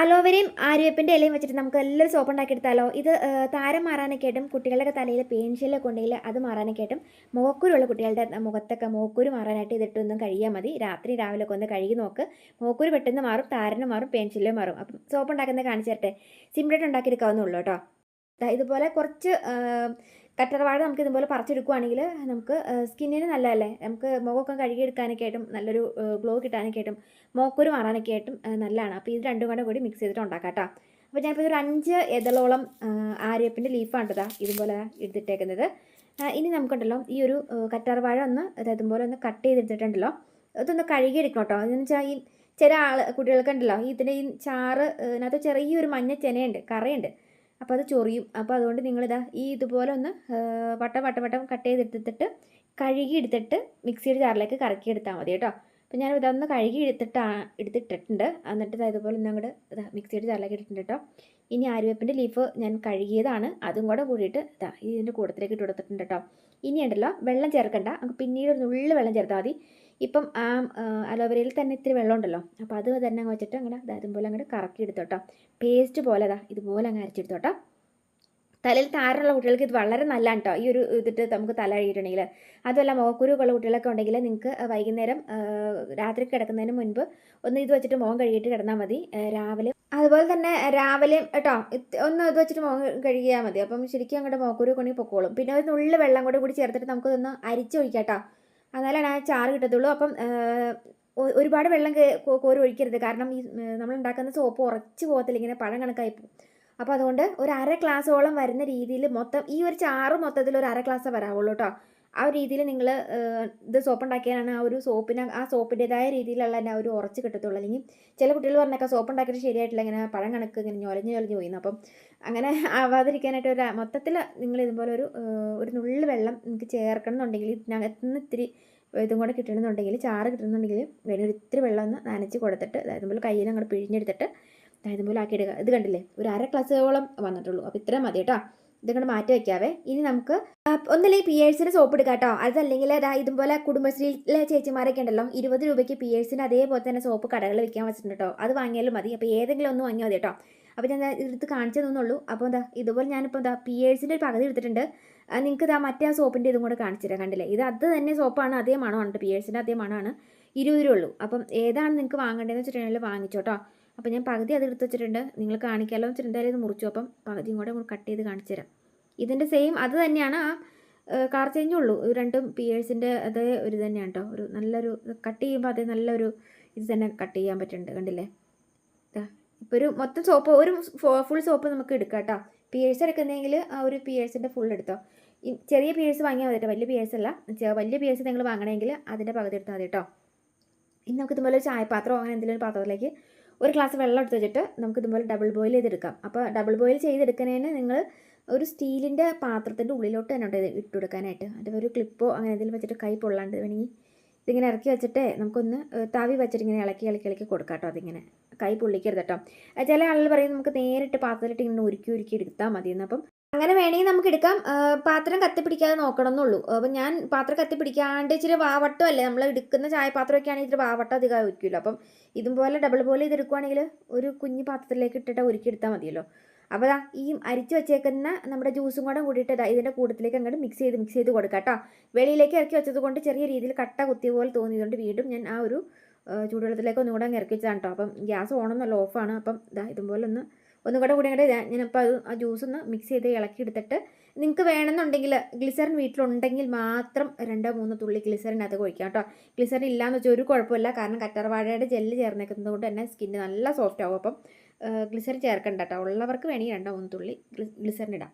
അലോവേരയും ആര്യവേപ്പിന്റെ ഇലയും വെച്ചിട്ട് നമുക്ക് എല്ലാവരും സോപ്പ് ഉണ്ടാക്കിയെടുത്താലോ? ഇത് താരം മാറാനൊക്കെ ആയിട്ടും കുട്ടികളുടെ തലയിൽ പേൻഷ്യലൊക്കെ ഉണ്ടെങ്കിൽ അത് മാറാനൊക്കെ ആയിട്ടും മോക്കൂരുള്ള കുട്ടികളുടെ മുഖത്തൊക്കെ മോക്കൂര് മാറാനായിട്ട് ഇതിട്ടൊന്നും കഴിയാൽ മതി. രാത്രി രാവിലെ ഒക്കെ ഒന്ന് കഴുകി നോക്ക്. മോക്കൂര് പെട്ടെന്ന് മാറും താരനും മാറും പേൻഷ്യലും മാറും. അപ്പം സോപ്പ് ഉണ്ടാക്കുന്നത് കാണിച്ചു തരട്ടെ? സിമ്പിളായിട്ട് ഉണ്ടാക്കിയെടുക്കാവുന്നുള്ളൂ കേട്ടോ. ഇതുപോലെ കുറച്ച് കറ്റർവാഴ നമുക്ക് ഇതുപോലെ പറിച്ചെടുക്കുവാണെങ്കിൽ നമുക്ക് സ്കിന്നിന് നല്ലതല്ലേ? നമുക്ക് മുഖമൊക്കെ കഴുകിയെടുക്കാനൊക്കെ ആയിട്ടും നല്ലൊരു ഗ്ലോ കിട്ടാനൊക്കെ ആയിട്ടും മോക്കൊരു മാറാനൊക്കെ ആയിട്ടും നല്ലതാണ്. അപ്പോൾ ഇത് രണ്ടും കൂടെ കൂടി മിക്സ് ചെയ്തിട്ട് ഉണ്ടാക്കാം കേട്ടോ. അപ്പോൾ ഞാനിപ്പോൾ ഒരു അഞ്ച് എതളോളം ആര്യപ്പിന്റെ ലീഫാണ് കേട്ടോ ഇതുപോലെ എടുത്തിട്ടേക്കുന്നത്. ഇനി നമുക്കുണ്ടല്ലോ ഈ ഒരു കറ്റാർ കറ്റാർവാഴ ഒന്ന് അതായത് ഇതുപോലെ ഒന്ന് കട്ട് ചെയ്തെടുത്തിട്ടുണ്ടല്ലോ. അതൊന്ന് കഴുകിയെടുക്കണം കേട്ടോ. എന്ന് വെച്ചാൽ ഈ ചില ആൾ കുട്ടികൾക്കുണ്ടല്ലോ ഇതിന്റെ ഈ ചാറ് അതിനകത്ത് ചെറിയൊരു മഞ്ഞ ചെനയുണ്ട് കറയുണ്ട്. അപ്പോൾ അത് ചൊറിയും. അപ്പോൾ അതുകൊണ്ട് നിങ്ങളിതാ ഈ ഇതുപോലെ ഒന്ന് വട്ടം വട്ടം വട്ടം കട്ട് ചെയ്തെടുത്തിട്ട് കഴുകി എടുത്തിട്ട് മിക്സിയുടെ ജാറിലേക്ക് കറക്കി എടുത്താൽ മതി കേട്ടോ. അപ്പോൾ ഞാൻ ഇതൊന്ന് കഴുകി എടുത്തിട്ടാണ് എടുത്തിട്ടിട്ടുണ്ട്. എന്നിട്ട് ഇതാ ഇതുപോലെ ഒന്ന് അങ്ങോട്ട് മിക്സിയുടെ ജാറിലേക്ക് ഇട്ടിട്ടുണ്ട് കേട്ടോ. ഇനി ആര്യവേപ്പിന്റെ ലീഫ് ഞാൻ കഴുകിയതാണ്. അതും കൂടെ കൂടിയിട്ട് ഇതാ ഇതിന്റെ കൂടത്തിലേക്ക് ഇട്ട് കൊടുത്തിട്ടുണ്ട് കേട്ടോ ഇനി ഉണ്ടല്ലോ വെള്ളം ചേർക്കണ്ട. പിന്നീട് ഒരു നുള്ളിൽ വെള്ളം ചേർത്താൽ മതി. ഇപ്പം ആ അലോവേരയിൽ തന്നെ ഇത്തിരി വെള്ളം ഉണ്ടല്ലോ. അപ്പോൾ അത് തന്നെ അങ്ങ് വെച്ചിട്ട് അങ്ങനെ ഇതുപോലെ അങ്ങോട്ട് കറക്കി എടുത്തോട്ടോ പേസ്റ്റ് പോലെ ദാ ഇതുപോലെ അങ്ങ് അരച്ചെടുത്തോട്ടോ. തലയിൽ താരമുള്ള കുട്ടികൾക്ക് ഇത് വളരെ നല്ലതാണ് കേട്ടോ ഈ ഒരു ഇതിട്ട് നമുക്ക് തല കഴിയിട്ടുണ്ടെങ്കിൽ അതുമല്ല മുഖക്കുരുക്കുള്ള കുട്ടികളൊക്കെ ഉണ്ടെങ്കിൽ നിങ്ങൾക്ക് വൈകുന്നേരം രാത്രി കിടക്കുന്നതിന് മുൻപ് ഒന്ന് ഇത് വെച്ചിട്ട് മുഖം കഴുകിയിട്ട് കിടന്നാൽ മതി. രാവിലെ. അതുപോലെ തന്നെ രാവിലെയും കേട്ടോ ഒന്ന് ഇത് വെച്ചിട്ട് മുഖം കഴുകിയാൽ മതി. അപ്പം ശരിക്കും അങ്ങോട്ട് മുഖക്കുരു കൊണ്ടി പൊക്കോളും. പിന്നെ ഒരു നുള്ളിൽ വെള്ളം കൂടി കൂടി ചേർത്തിട്ട് നമുക്കൊന്ന് അരിച്ചൊഴിക്കാം കേട്ടോ എന്നാലാണ് ആ ചാറ് കിട്ടത്തുള്ളൂ. അപ്പം ഒരുപാട് വെള്ളം കോരി ഒഴിക്കരുത്. കാരണം ഈ നമ്മൾ ഉണ്ടാക്കുന്ന സോപ്പ് ഉറച്ചു പോകത്തില്ല. ഇങ്ങനെ പഴം കണക്കായി പോകും. അപ്പോൾ അതുകൊണ്ട് ഒരു അര ക്ലാസ്സോളം വരുന്ന രീതിയിൽ മൊത്തം ഈ ഒരു ചാറ് മൊത്തത്തിൽ ഒരു അര ഗ്ലാസ് വരാവുള്ളൂ കേട്ടോ ആ ഒരു രീതിയിൽ നിങ്ങൾ ഇത് സോപ്പ് ഉണ്ടാക്കിയാലാണ് ആ ഒരു സോപ്പിന് ആ സോപ്പിന്റെതായ രീതിയിലുള്ള തന്നെ ഒരു ഉറച്ച് കിട്ടത്തുള്ളൂ. അല്ലെങ്കിൽ ചില കുട്ടികൾ പറഞ്ഞേക്കാം സോപ്പ് ഉണ്ടാക്കിയിട്ട് ശരിയായിട്ടില്ല ഇങ്ങനെ പഴം കണക്ക് ഇങ്ങനെ ഞൊലഞ്ഞ് ഞൊലഞ്ഞ് പോയിന്ന്. അപ്പം അങ്ങനെ ആവാതിരിക്കാനായിട്ട് ഒരു മൊത്തത്തിൽ നിങ്ങൾ ഇതുപോലെ ഒരു ഒരു നുള്ളു വെള്ളം നിങ്ങൾക്ക് ചേർക്കണം എന്നുണ്ടെങ്കിൽ ഇതിനകത്ത് നിന്ന് ഇത്തിരി ഇതും കൂടെ കിട്ടണമെന്നുണ്ടെങ്കിൽ ചാറ് കിട്ടണമെന്നുണ്ടെങ്കിൽ വേണി ഒരു ഇത്തിരി വെള്ളം ഒന്ന് നനച്ച് കൊടുത്തിട്ട് അതായത് നമ്മൾ കയ്യിൽ അങ്ങോട്ട് പിഴിഞ്ഞെടുത്തിട്ട് അതായത് പോലെ ആക്കിയെടുക്കുക ഇത് കണ്ടില്ലേ? ഒരു അര ക്ലാസ്സോളം വന്നിട്ടുള്ളൂ. അപ്പോൾ ഇത്രയും മതി കേട്ടോ. ഇതങ്ങോട്ട് മാറ്റി വയ്ക്കാവേ ഇനി നമുക്ക് ഒന്നല്ലേ എഴ്സിന് സോപ്പ് എടുക്കാം കേട്ടോ? അതല്ലെങ്കിൽ അതാ ഇതുപോലെ കുടുംബശ്രീയിലെ ചേച്ചിമാരൊക്കെ ഉണ്ടല്ലോ. ഇരുപത് രൂപയ്ക്ക് പി എഴ്സിന് അതേപോലെ തന്നെ സോപ്പ് കടകളിൽ വിൽക്കാൻ വെച്ചിട്ടുണ്ട് കേട്ടോ. അത് വാങ്ങിയാലും മതി. അപ്പോൾ ഏതെങ്കിലും ഒന്ന് വാങ്ങിയാൽ മതി കേട്ടോ. അപ്പോൾ ഞാൻ എടുത്ത് കാണിച്ചു തന്നുള്ളൂ അപ്പോൾ എന്താ ഇതുപോലെ ഞാനിപ്പോൾ എന്താ പി എഴ്സിന്റെ ഒരു പകുതി എടുത്തിട്ടുണ്ട്. നിങ്ങൾക്ക് ഇതാ മറ്റേ ആ സോപ്പിന്റെ ഇതും കൂടെ കാണിച്ചു തരാം. കണ്ടില്ലേ? ഇത് അത് തന്നെ സോപ്പാണ് അതേ മണമാണ് പി എഴ്സിന്റെ അതേ മണമാണ്. ഇരുപത് രൂപ ഉള്ളൂ. അപ്പം ഏതാണ് നിങ്ങൾക്ക് വാങ്ങേണ്ടതെന്ന് വെച്ചിട്ടുണ്ടെങ്കിൽ വാങ്ങിച്ചോട്ടോ. അപ്പോൾ ഞാൻ പകുതി അത് എടുത്ത് വെച്ചിട്ടുണ്ട്. നിങ്ങൾ കാണിക്കാമല്ലോ എന്ന് എന്തായാലും ഇത് മുറിച്ചു. അപ്പം പകുതിയും കൂടെ കട്ട് ചെയ്ത് കാണിച്ചു തരാം. ഇതിന്റെ സെയിം അത് തന്നെയാണ് ആ കാർ ചേഞ്ചും ഉള്ളൂ. രണ്ടും പിയേഴ്സിന്റെ അതേ ഒരു തന്നെയാണ് കേട്ടോ ഒരു നല്ലൊരു കട്ട് ചെയ്യുമ്പോൾ അതേ നല്ലൊരു ഇത് തന്നെ കട്ട് ചെയ്യാൻ പറ്റുന്നുണ്ട്. കണ്ടില്ലേ? ഇപ്പോൾ ഒരു മൊത്തം സോപ്പ് ഒരു ഫുൾ സോപ്പ് നമുക്ക് എടുക്കാം കേട്ടോ പിയേഴ്സ് എടുക്കുന്നെങ്കിൽ ആ ഒരു പിയേഴ്സിന്റെ ഫുൾ എടുത്തോ. ചെറിയ പിയേഴ്സ് വാങ്ങിയാൽ മതി വലിയ പിയേഴ്സ് അല്ല. വലിയ പിയേഴ്സ് നിങ്ങൾ വാങ്ങണമെങ്കിൽ അതിന്റെ പകുതി എടുത്താൽ മതി കേട്ടോ ഇനി നമുക്ക് ഇതുപോലെ ഒരു ചായപാത്രമോ അങ്ങനെ എന്തെങ്കിലും ഒരു പാത്രത്തിലേക്ക് ഒരു ഗ്ലാസ് വെള്ളം എടുത്ത് വെച്ചിട്ട് നമുക്ക് ഇതുപോലെ ഡബിൾ ബോയിൽ ചെയ്തെടുക്കാം. അപ്പോൾ ഡബിൾ ബോയിൽ ചെയ്തെടുക്കുന്നതിന് നിങ്ങൾ ഒരു സ്റ്റീലിന്റെ പാത്രത്തിന്റെ ഉള്ളിലോട്ട് തന്നെ ഉണ്ട് ഇട്ട് കൊടുക്കാനായിട്ട്. ഒരു ക്ലിപ്പോ അങ്ങനെ എന്തെങ്കിലും വെച്ചിട്ട് കൈ പൊള്ളാണ്ട് വേണമെങ്കിൽ ഇതിങ്ങനെ ഇറക്കി വെച്ചിട്ട് നമുക്കൊന്ന് താവി വെച്ചിട്ട് ഇങ്ങനെ ഇളക്കി ഇളക്കി ഇളക്കി കൊടുക്കാം കേട്ടോ അതിങ്ങനെ. കൈ പൊള്ളിക്കരുത് കേട്ടോ. ചില ആളുകൾ പറയും നമുക്ക് നേരിട്ട് പാത്രത്തിലിട്ട് ഇങ്ങനെ ഉരുക്കി ഉരുക്കി എടുത്താൽ മതി അപ്പം അങ്ങനെ വേണമെങ്കിൽ നമുക്ക് എടുക്കാം. പാത്രം കത്തിപ്പിടിക്കാതെ നോക്കണം എന്നുള്ളൂ അപ്പം ഞാൻ പാത്രം കത്തിപ്പിടിക്കാണ്ട് ഇച്ചിരി വാവട്ടമല്ലേ? നമ്മൾ എടുക്കുന്ന ചായപാത്രമൊക്കെ ആണെങ്കിൽ ഇച്ചിരി വാവട്ടം അധികം ഉരുക്കില്ല അപ്പം ഇതും പോലെ ഡബിൾ പോലെ ഇത് എടുക്കുവാണെങ്കിൽ ഒരു കുഞ്ഞു പാത്രത്തിലേക്ക് ഇട്ടിട്ട് ഉരുക്കി എടുത്താൽ മതിയല്ലോ. അപ്പോൾ ദാ ഈ അരിച്ചു വെച്ചേക്കുന്ന നമ്മുടെ ജ്യൂസും കൂടെ കൂടിയിട്ട് ദാ ഇതിന്റെ കൂട്ടത്തിലേക്ക് അങ്ങോട്ട് മിക്സ് ചെയ്ത് മിക്സ് ചെയ്ത് കൊടുക്കാം കേട്ടോ. വെളിയിലേക്ക് ഇറക്കി വെച്ചത് ചെറിയ രീതിയിൽ കട്ട കുത്തിയ പോലെ തോന്നിയതുകൊണ്ട് വീണ്ടും ഞാൻ ആ ഒരു ചൂടുവെള്ളത്തിലേക്ക് ഒന്നുകൂടെ ഇറക്കി വെച്ചതാണ് കേട്ടോ. അപ്പം ഗ്യാസ് ഓണൊന്നല്ല ഓഫാണ്. അപ്പം ദാ ഇതുപോലെ ഒന്ന് ഒന്നും കൂടെ കൂടി അങ്ങോട്ട് ഞാനിപ്പോൾ അത് ആ ജ്യൂസ് ഒന്ന് മിക്സ് ചെയ്ത് ഇളക്കി എടുത്തിട്ട് നിങ്ങൾക്ക് വേണമെന്നുണ്ടെങ്കിൽ ഗ്ലിസറിൻ വീട്ടിലുണ്ടെങ്കിൽ മാത്രം രണ്ടോ മൂന്നോ തുള്ളി ഗ്ലിസറിൻ അത് ഒഴിക്കാം കേട്ടോ. ഗ്ലിസറിൻ ഇല്ലാന്ന് വെച്ചാൽ ഒരു കുഴപ്പമില്ല. കാരണം കറ്റർവാഴയുടെ ജെല്ല് ചേർന്നേക്കുന്നത് കൊണ്ട് തന്നെ സ്കിന്ന് നല്ല സോഫ്റ്റ് ആവും. അപ്പം ഗ്ലിസറിൻ ചേർക്കണ്ട കേട്ടോ. ഉള്ളവർക്ക് വേണമെങ്കിൽ രണ്ടോ മൂന്ന് തുള്ളി ഗ്ലിസറിൻ ഇടാം.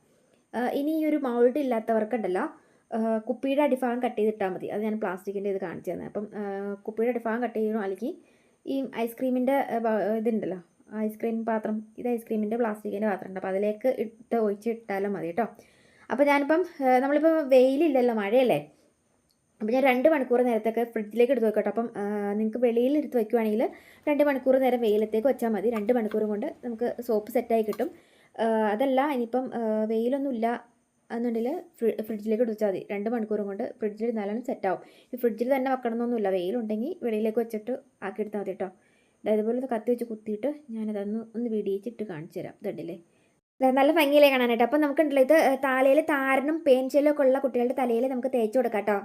ഇനി ഈ ഒരു മൗൾഡ് ഇല്ലാത്തവർക്കുണ്ടല്ലോ. കുപ്പിയുടെ അടിഭാഗം കട്ട് ചെയ്തിട്ടാൽ മതി. അത് ഞാൻ പ്ലാസ്റ്റിക്കിന്റെ ഇത് കാണിച്ചു തന്നെ അപ്പം കുപ്പിയുടെ അടിഭാഗം കട്ട് ചെയ്യണോ? അല്ലെങ്കിൽ ഈ ഐസ്ക്രീമിന്റെ ഇതുണ്ടല്ലോ. ഐസ്ക്രീം പാത്രം ഇത് ഐസ്ക്രീമിന്റെ പ്ലാസ്റ്റിക്കിന്റെ പാത്രം ഉണ്ട് അപ്പോൾ അതിലേക്ക് ഇട്ട് ഒഴിച്ചിട്ടാലും മതി കേട്ടോ. അപ്പോൾ ഞാനിപ്പം നമ്മളിപ്പോൾ വെയിലില്ലല്ലോ മഴയല്ലേ? അപ്പോൾ ഞാൻ രണ്ട് മണിക്കൂർ നേരത്തേക്ക് ഫ്രിഡ്ജിലേക്ക് എടുത്ത് വെക്കട്ടോ. അപ്പം നിങ്ങൾക്ക് വെളിയിൽ എടുത്ത് വെക്കുവാണെങ്കിൽ രണ്ട് മണിക്കൂർ നേരം വെയിലത്തേക്ക് വെച്ചാൽ മതി. രണ്ട് മണിക്കൂർ കൊണ്ട് നമുക്ക് സോപ്പ് സെറ്റായി കിട്ടും. അതല്ല ഇനിയിപ്പം വെയിലൊന്നും വെയിലൊന്നുമില്ല എന്നുണ്ടെങ്കിൽ ഫ്രിഡ്ജിലേക്ക് എടുത്ത് വെച്ചാൽ മതി. രണ്ട് മണിക്കൂർ കൊണ്ട് ഫ്രിഡ്ജിൽ ഇരുന്നാലും സെറ്റാവും. ഈ ഫ്രിഡ്ജിൽ തന്നെ വെക്കണമെന്നൊന്നുമില്ല. വെയിലുണ്ടെങ്കിൽ വെളിയിലേക്ക് വെച്ചിട്ട് ആക്കി ആക്കിയെടുത്താൽ മതി കേട്ടോ. ഇതുപോലെ കത്തി വെച്ച് കുത്തിയിട്ട് ഞാനതൊന്ന് ഒന്ന് വിടിയിച്ചിട്ട് കാണിച്ചു തരാം ഇതുണ്ടല്ലേ? നല്ല ഭംഗിയിലേ കാണാനായിട്ട്. അപ്പോൾ നമുക്കുണ്ടല്ലോ ഇത് താലയിൽ താരനും പേൻചെല്ലും ഒക്കെ ഉള്ള കുട്ടികളുടെ തലയിൽ നമുക്ക് തേച്ച് കൊടുക്കാം കേട്ടോ.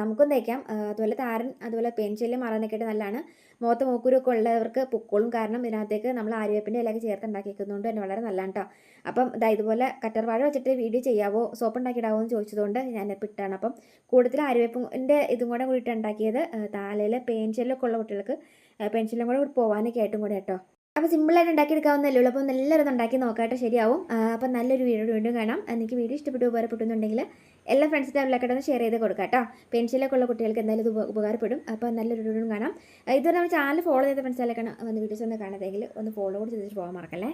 നമുക്കും തേക്കാം. അതുപോലെ താരൻ അതുപോലെ പേൻചെല്ലും ആയിട്ട് നല്ലതാണ്. മുഖത്ത് മൂക്കുരൊക്കെ ഉള്ളവർക്ക് പൊക്കോളും. കാരണം ഇതിനകത്തേക്ക് നമ്മൾ ആര്യവേപ്പിന്റെ ഇലയൊക്കെ ചേർത്ത് ഉണ്ടാക്കിയിരിക്കുന്നതുകൊണ്ട് തന്നെ വളരെ നല്ലതാണ് കേട്ടോ. അപ്പം ഇതാ ഇതുപോലെ കട്ടർവാഴ വാഴ വെച്ചിട്ട് വീഡിയോ ചെയ്യാവോ? സോപ്പ് ഉണ്ടാക്കിയിടാവോ എന്ന് ചോദിച്ചതുകൊണ്ട് ഞാൻ ഇട്ടാണ്. അപ്പം കൂടുതൽ ആര്യവേപ്പിന്റെ ഇതും കൂടെ കൂടിയിട്ട് ഉണ്ടാക്കിയത്. താലയിൽ പേൻചെല്ലൊക്കെ ഉള്ള കുട്ടികൾക്ക് പെൻസിലും കൂടെ പോകാനൊക്കെ ആയിട്ടും കൂടെ കേട്ടോ. അപ്പോൾ സിമ്പിളായിട്ട് ഉണ്ടാക്കിയെടുക്കാവുന്നല്ലേ ഉള്ളൂ. അപ്പോൾ ഒന്ന് ഉണ്ടാക്കി നോക്കാട്ടെ ശരിയാവും. അപ്പോൾ നല്ലൊരു വീഡിയോ വീണ്ടും കാണാം. എനിക്ക് വീഡിയോ ഇഷ്ടപ്പെട്ടു ഉപകാരപ്പെട്ടുന്നുണ്ടെങ്കിൽ എല്ലാ ഫ്രണ്ട്സിന്റെ അവരിലൊക്കെ ഷെയർ ചെയ്ത് കൊടുക്കാം കേട്ടോ. പെൻസിലൊക്കെ ഉള്ള കുട്ടികൾക്ക് എന്തായാലും ഇത് ഉപകാരപ്പെടും. അപ്പോൾ നല്ലൊരു വീഡിയോ കാണാം. ഇതുവരെ നമ്മൾ ചാനൽ ഫോളോ ചെയ്ത ഫ്രണ്ട്സിലേക്കാണ് വന്ന് വീഡിയോസ് ഒന്ന് കാണുന്നതെങ്കിൽ ഒന്ന് ഫോളോ കൂടി ചെയ്തിട്ട് പോകാൻ മറക്കല്ലേ?